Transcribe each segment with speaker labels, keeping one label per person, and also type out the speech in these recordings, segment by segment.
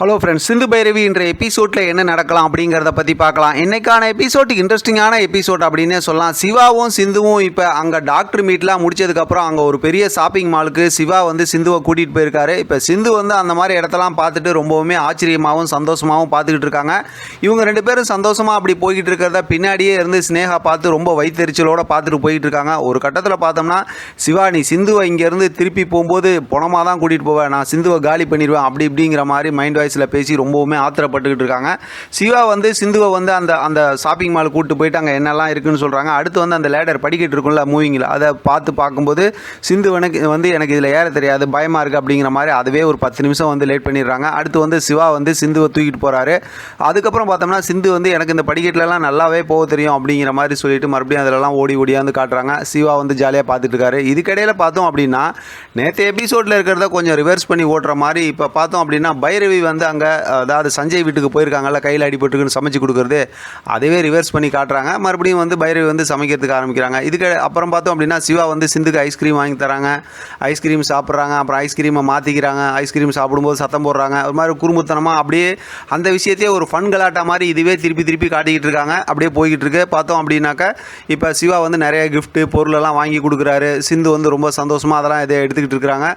Speaker 1: Hello friends Sindhu Bhairavi என்ற எபிசோடில் என்ன நடக்கலாம் அப்படிங்கிறத பற்றி பார்க்கலாம். இன்னைக்கான எபிசோட் இன்ட்ரெஸ்டிங்கான எபிசோட் அப்படின்னே சொல்லலாம். சிவாவும் சிந்துவும் இப்போ அங்கே டாக்டர் மீட்லாம் முடிச்சதுக்கப்புறம் அங்கே ஒரு பெரிய ஷாப்பிங் மாலுக்கு சிவா வந்து சிந்துவை கூட்டிகிட்டு போயிருக்காரு. இப்போ சிந்து வந்து அந்த மாதிரி இடத்தெல்லாம் பார்த்துட்டு ரொம்பவுமே ஆச்சரியமாகவும் சந்தோஷமாகவும் பார்த்துக்கிட்டு இருக்காங்க. இவங்க ரெண்டு பேரும் சந்தோஷமாக அப்படி போய்கிட்டு இருக்கிறத பின்னாடியே இருந்து ஸ்னேகா பார்த்து ரொம்ப வைத்தறிச்சலோட பார்த்துட்டு போயிட்டு இருக்காங்க. ஒரு கட்டத்தில் பார்த்தோம்னா சிவா நீ சிந்துவை இங்கேருந்து திருப்பி போகும்போது பணமாக தான் கூட்டிகிட்டு போவேன் நான் சிந்துவை காலி பண்ணிடுவேன் அப்படி இப்படிங்கிற மாதிரி மைண்ட் வாய்ஸில் பேசி ரொம்பவுமே ஆத்திரப்பட்டுக்கிட்டு இருக்காங்க. சிவா வந்து சிந்துவை வந்து அந்த அந்த ஷாப்பிங் மால் கூட்டு போயிட்டு அங்கே என்னெல்லாம் இருக்குன்னு சொல்கிறாங்க அடுத்து வந்து அந்த லேடர் படிக்கிட்டு இருக்கும்ல மூவிங்கில் அதை பார்த்து பார்க்கும்போது சிந்து எனக்கு வந்து எனக்கு இதில் ஏற தெரியாது பயமாக இருக்குது அப்படிங்கிற மாதிரி அதுவே ஒரு பத்து நிமிஷம் வந்து லேட் பண்ணிடுறாங்க. அடுத்து வந்து சிவா வந்து சிந்துவை தூக்கிட்டு போகிறாரு அதுக்கப்புறம் பார்த்தோம்னா சிந்து வந்து எனக்கு இந்த படிக்கட்டுலலாம் நல்லாவே போக தெரியும் அப்படிங்கிற மாதிரி சொல்லிட்டு மறுபடியும் அதிலலாம் ஓடி ஓடியாந்து காட்டுறாங்க. சிவா வந்து ஜாலியாக பார்த்துட்டு இருக்காரு. இதுக்கிடையில் பார்த்தோம் அப்படின்னா நேற்று எபிசோடில் இருக்கிறத கொஞ்சம் ரிவர்ஸ் பண்ணி ஓட்டுற மாதிரி இப்போ பார்த்தோம் அப்படின்னா பைரவி வந்து அங்கே அதாவது சஞ்சய் வீட்டுக்கு போயிருக்காங்கல்ல கையில் அடிபட்டுருக்குன்னு சமைச்சு கொடுக்குறது அதுவே ரிவர்ஸ் பண்ணி காட்டுறாங்க. மறுபடியும் வந்து பைரவி வந்து சமைக்கிறதுக்கு ஆரம்பிக்கிறாங்க. இதுக்கு அப்புறம் பார்த்தோம் அப்படின்னா சிவா வந்து சிந்துக்கு ஐஸ்கிரீம் வாங்கி தராங்க. ஐஸ்கிரீம் சாப்பிட்றாங்க அப்புறம் ஐஸ்கிரீமை மாற்றிக்கிறாங்க ஐஸ்கிரீம் சாப்பிடும்போது சத்தம் போடுறாங்க. ஒரு மாதிரி குறும்புத்தனமாக அப்படியே அந்த விஷயத்தையே ஒரு ஃபன் கலாட்டா மாதிரி இதுவே திருப்பி திருப்பி காட்டிக்கிட்டு இருக்காங்க. அப்படியே போய்கிட்டு இருக்கு. பார்த்தோம் அப்படின்னாக்க இப்போ சிவா வந்து நிறைய கிஃப்ட்டு பொருளெல்லாம் வாங்கி கொடுக்குறாரு. சிந்து வந்து ரொம்ப சந்தோஷமாக அதெல்லாம் இதை எடுத்துக்கிட்டு இருக்கிறாங்க.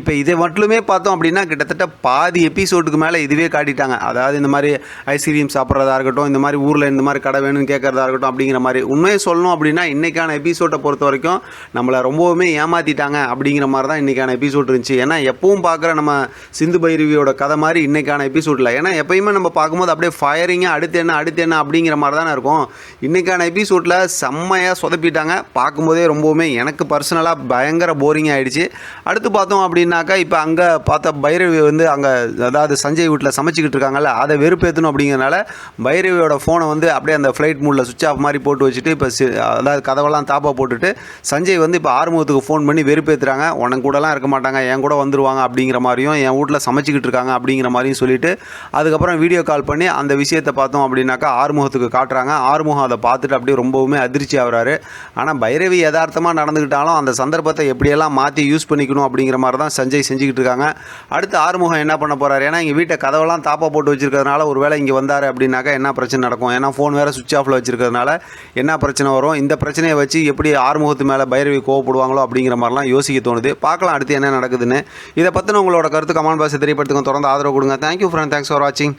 Speaker 1: இப்போ இதை மட்டுமே பார்த்தோம் அப்படின்னா கிட்டத்தட்ட பாதி எபிசோடுக்கு மேலே இதுவே காட்டிட்டாங்க. அதாவது இந்த மாதிரி ஐஸ்கிரீம் சாப்பிட்றதா இருக்கட்டும் இந்த மாதிரி ஊரில் இந்த மாதிரி கடை வேணும்னு கேட்குறதா இருக்கட்டும் அப்படிங்கிற மாதிரி உண்மையை சொல்லணும் அப்படின்னா இன்றைக்கான எபிசோட்டை பொறுத்த வரைக்கும் நம்மளை ரொம்பவுமே ஏமாற்றிட்டாங்க அப்படிங்கிற மாதிரி தான் இன்றைக்கான எபிசோட் இருந்துச்சு. ஏன்னா எப்பவும் பார்க்குற நம்ம சிந்து பைரவியோட கதை மாதிரி இன்றைக்கான எபிசோடில் ஏன்னா எப்பயுமே நம்ம பார்க்கும்போது அப்படியே ஃபயரிங்காக அடுத்து என்ன அடுத்து என்ன அப்படிங்கிற மாதிரி தானே இருக்கும். இன்றைக்கான எபிசோடில் செம்மையாக சொதப்பிட்டாங்க. பார்க்கும்போதே ரொம்பவுமே எனக்கு பர்சனலாக பயங்கர போரிங் ஆகிடுச்சு அடுத்து பார்த்தோம் அப்படின்னாக்கா இப்போ அங்கே பார்த்த பைரவி வந்து அங்கே அதாவது சஞ்சய் வீட்டில் சமைச்சிக்கிட்டு இருக்காங்கல்ல அதை வெறுப்பேற்றணும் அப்படிங்கிறனால பைரவியோட ஃபோனை வந்து அப்படியே அந்த ஃப்ளைட் மூடில் சுவிட்ச் ஆஃப் மாதிரி போட்டு வச்சுட்டு இப்போ சி- அதாவது கதவெல்லாம் தாப்பாக போட்டுட்டு சஞ்சய் வந்து இப்போ ஆறுமுகத்துக்கு ஃபோன் பண்ணி வெறுப்பேற்றுறாங்க உனக்கு கூடலாம் இருக்க மாட்டாங்க என் கூட வந்துருவாங்க அப்படிங்கிற மாதிரியும் என் வீட்டில் சமைச்சிக்கிட்டு இருக்காங்க அப்படிங்கிற மாதிரியும் சொல்லிட்டு அதுக்கப்புறம் வீடியோ கால் பண்ணி அந்த விஷயத்தை பார்த்தோம் அப்படின்னாக்கா ஆறுமுகத்துக்கு காட்டுறாங்க. ஆறுமுகம் அதை பார்த்துட்டு அப்படியே ரொம்பவுமே அதிர்ச்சி ஆகிறாரு. ஆனால் பைரவி யதார்த்தமாக நடந்துக்கிட்டாலும் அந்த சந்தர்ப்பத்தை எப்படியெல்லாம் மாற்றி யூஸ் பண்ணிக்கணும் அப்படிங்கிற மாதிரி தான் சஞ்சய் செஞ்சுக்கிட்டு இருக்காங்க. அடுத்து ஆறுமுகம் என்ன பண்ண போகிறாரு ஏன்னா இங்கே வீட்டை கதவெல்லாம் தாப்பா போட்டு வச்சிருக்கிறதுனால ஒருவேளை இங்கே வந்தார் அப்படின்னாக்கா என்ன பிரச்சனை நடக்கும்? ஏன்னா ஃபோன் வேறு சுவிட்ச் ஆஃபில் வச்சிருக்கிறதுனால என்ன பிரச்சனை வரும்? இந்த பிரச்சனையை வச்சு எப்படி ஆறுமுகத்து மேலே பைரவி கோவப்படுவாங்களோ அப்படிங்கிற மாதிரிலாம் யோசிக்க தோணுது. பார்க்கலாம் அடுத்து என்ன நடக்குதுன்னு. இதை பற்றின உங்களோட கருத்து கமெண்ட் பாக்ஸ் தெரியப்படுத்துங்க. தொடர்ந்து ஆதரவு கொடுங்க. தேங்க்யூ ஃப்ரெண்ட் தேங்க்ஸ் ஃபார் வாட்சிங்